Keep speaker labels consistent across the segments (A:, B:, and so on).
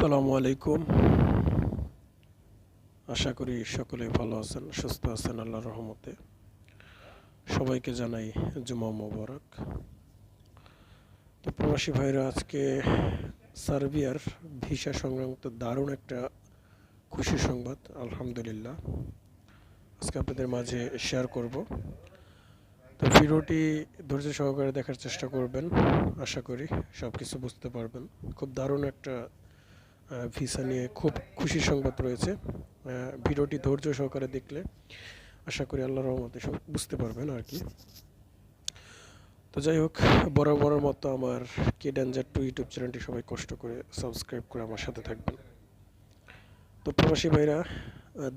A: আসসালামু আলাইকুম। আশা করি সকলে ভালো আছেন, সুস্থ আছেন আল্লাহর রহমতে। সবাইকে জানাই জুমা মোবারক। তো প্রবাসী ভাইরা, আজকে সার্বিয়ার ভিসা সংক্রান্ত দারুণ একটা খুশি সংবাদ, আলহামদুলিল্লাহ। আজকে আপনাদের মাঝে শেয়ার করব। তো ভিডিওটি ধৈর্য সহকারে দেখার চেষ্টা করবেন। আশা করি সব কিছু বুঝতে পারবেন। খুব দারুণ একটা ভিসা নিয়ে খুব খুশি সংবাদ রয়েছে। ভিডিওটি ধৈর্য সহকারে দেখলে আশা করি আল্লাহ রহমতে সব বুঝতে পারবেন আর কি। তো যাই হোক বড় বড় মতো আমার কে ডেঞ্জার টু ইউটিউব চ্যানেলটি সবাই কষ্ট করে সাবস্ক্রাইব করে আমার সাথে থাকবেন। তো প্রবাসী ভাইরা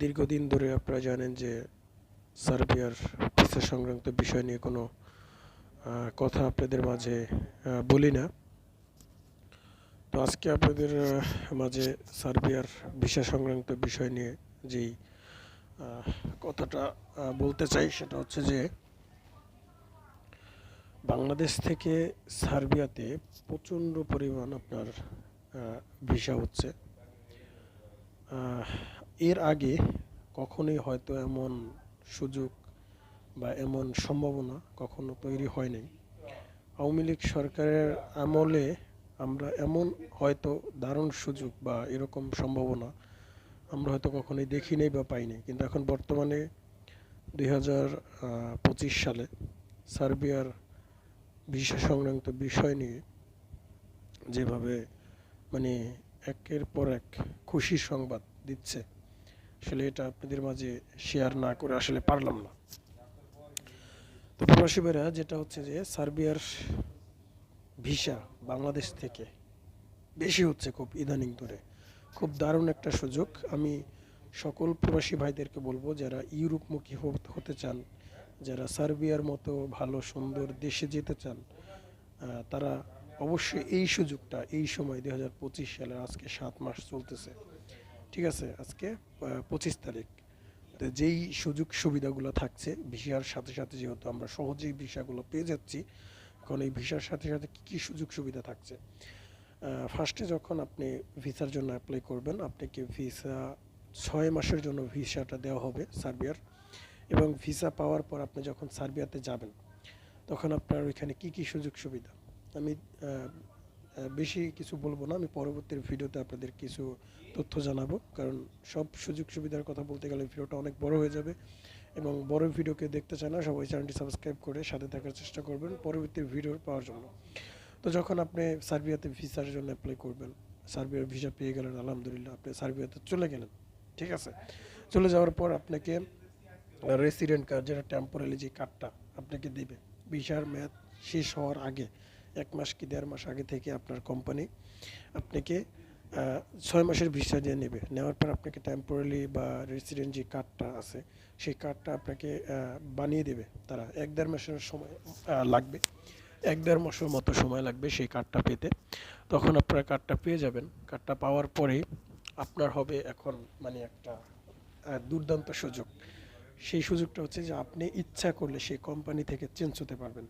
A: দীর্ঘদিন ধরে আপনারা জানেন যে সার্বিয়ার ভিসা সংক্রান্ত বিষয় নিয়ে কোনো কথা আপনাদের মাঝে বলি না। তো আজকে আপনাদের মাঝে সার্বিয়ার ভিসা সংক্রান্ত বিষয় নিয়ে যেই কথাটা বলতে চাই সেটা হচ্ছে যে, বাংলাদেশ থেকে সার্বিয়াতে প্রচণ্ড পরিমাণ আপনার ভিসা হচ্ছে। এর আগে কখনোই হয়তো এমন সুযোগ বা এমন সম্ভাবনা কখনো তৈরি হয়নি আওয়ামী লীগ সরকারের আমলে আমরা এমন হয়তো দারুণ সুযোগ বা এরকম সম্ভাবনা আমরা হয়তো কখনোই দেখিনি বা পাইনি কিন্তু এখন বর্তমানে দুই হাজার পঁচিশ সালে সার্বিয়ার ভিসা সংক্রান্ত বিষয় নিয়ে যেভাবে মানে একের পর এক খুশির সংবাদ দিচ্ছে, আসলে এটা আপনাদের মাঝে শেয়ার না করে আসলে পারলাম না। তো প্রবাসী যেটা হচ্ছে যে সার্বিয়ার ভিসা বাংলাদেশ থেকে। বেশি হচ্ছে খুব ইদানিং ধরে। খুব দারুণ একটা সুযোগ। আমি সকল প্রবাসী ভাইদেরকে বলব, যারা ইউরোপমুখী হতে- চান, যারা সার্বিয়ার মতো ভালো, সুন্দর দেশে যেতে চান তারা অবশ্যই এই সুযোগটা এই সময় দুই হাজার পঁচিশ সালের আজকে সাত মাস চলতেছে। ঠিক আছে? আজকে পঁচিশ তারিখ। যেই সুযোগ সুবিধাগুলো থাকছে, ভিসার সাথে সাথে যেহেতু আমরা সহজেই ভিসাগুলো পেয়ে যাচ্ছি এখন এই ভিসার সাথে সাথে কী কী সুযোগ সুবিধা থাকছে? ফার্স্টে যখন আপনি ভিসার জন্য অ্যাপ্লাই করবেন, আপনাকে ভিসা ছয় মাসের জন্য ভিসাটা দেওয়া হবে সার্বিয়ার। এবং ভিসা পাওয়ার পর আপনি যখন সার্বিয়াতে যাবেন, তখন আপনার ওইখানে কী কী সুযোগ সুবিধা? আমি বেশি কিছু বলব না, আমি পরবর্তী ভিডিওতে আপনাদের কিছু তথ্য জানাব। কারণ সব সুযোগ সুবিধার কথা বলতে গেলে ভিডিওটা অনেক বড় হয়ে যাবে। এবং বড় ভিডিওকে দেখতে চায় না, সবাই চ্যানেলটি সাবস্ক্রাইব করে সাথে থাকার চেষ্টা করবেন পরবর্তী ভিডিও পাওয়ার জন্য। তো যখন আপনি সার্বিয়াতে ভিসার জন্য অ্যাপ্লাই করবেন, সার্বিয়ার ভিসা পেয়ে গেলেন, আলহামদুলিল্লাহ আপনি সার্বিয়াতে চলে গেলেন, ঠিক আছে? চলে যাওয়ার পর আপনাকে রেসিডেন্ট কার্ড যেটা টেম্পোরারি যে কার্ডটা আপনাকে দেবে, ভিসার মেয়াদ শেষ হওয়ার আগে, এক মাস কি দেড় মাস আগে থেকে আপনার কোম্পানি আপনাকে ছয় মাসের ভিসা দিয়ে নেবে। নেওয়ার পর আপনাকে টেম্পোরারি বা রেসিডেন্ট যে কার্ডটা আছে, সেই কার্ডটা আপনাকে বানিয়ে দেবে তারা। এক দেড় মাসের সময় লাগবে। এক দেড় মাসের মতো সময় লাগবে সেই কার্ডটা পেতে। তখন আপনারা কার্ডটা পেয়ে যাবেন। কার্ডটা পাওয়ার পরেই আপনার হবে এখন মানে একটা দুর্দান্ত সুযোগ। সেই সুযোগটা হচ্ছে যে আপনি ইচ্ছা করলে সেই কোম্পানি থেকে চেঞ্জ হতে পারবেন।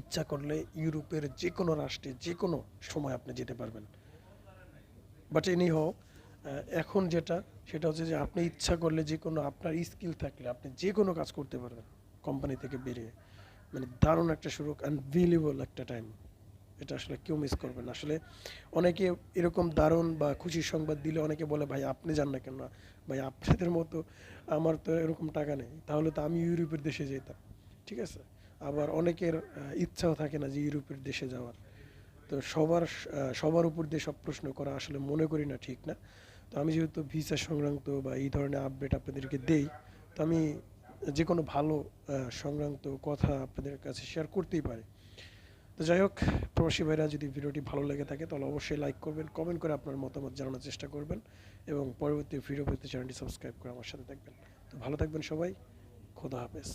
A: ইচ্ছা করলে ইউরোপের যে কোনো রাষ্ট্রে যে কোনো সময় আপনি যেতে পারবেন। বাট এনি হোক এখন যেটা, সেটা হচ্ছে যে আপনি ইচ্ছা করলে যে কোনো আপনার স্কিল থাকলে আপনি যে কোনো কাজ করতে পারবেন কোম্পানি থেকে বেরিয়ে। মানে দারুণ একটা সুযোগ আনবিলিভেবল একটা টাইম এটা আসলে কেউ মিস করবেন আসলে অনেকে এরকম দারুণ বা খুশির সংবাদ দিলে অনেকে বলে, ভাই, আপনি যান না কেন? ভাই, আপনাদের মতো আমার তো এরকম টাকা নেই। তাহলে তো আমি ইউরোপের দেশে যেতাম। ঠিক আছে? আবার অনেকের ইচ্ছাও থাকে না যে ইউরোপের দেশে যাওয়ার। তো সবার সবার উপর দিয়ে সব প্রশ্ন করা আসলে মনে করি না ঠিক না। তো আমি যেহেতু ভিসা সংক্রান্ত বা এই ধরনের আপডেট আপনাদেরকে দেই, তো আমি যে কোনো ভালো সংক্রান্ত কথা আপনাদের কাছে শেয়ার করতেই পারি। তো যাই হোক, প্রবাসী ভাইরা যদি ভিডিওটি ভালো লেগে থাকে, তাহলে অবশ্যই লাইক করবেন কমেন্ট করে আপনার মতামত জানানোর চেষ্টা করবেন এবং পরবর্তী ভিডিও পেতে চ্যানেলটি সাবস্ক্রাইব করে আমার সাথে থাকবেন। তো ভালো থাকবেন সবাই, খোদা হাফেজ।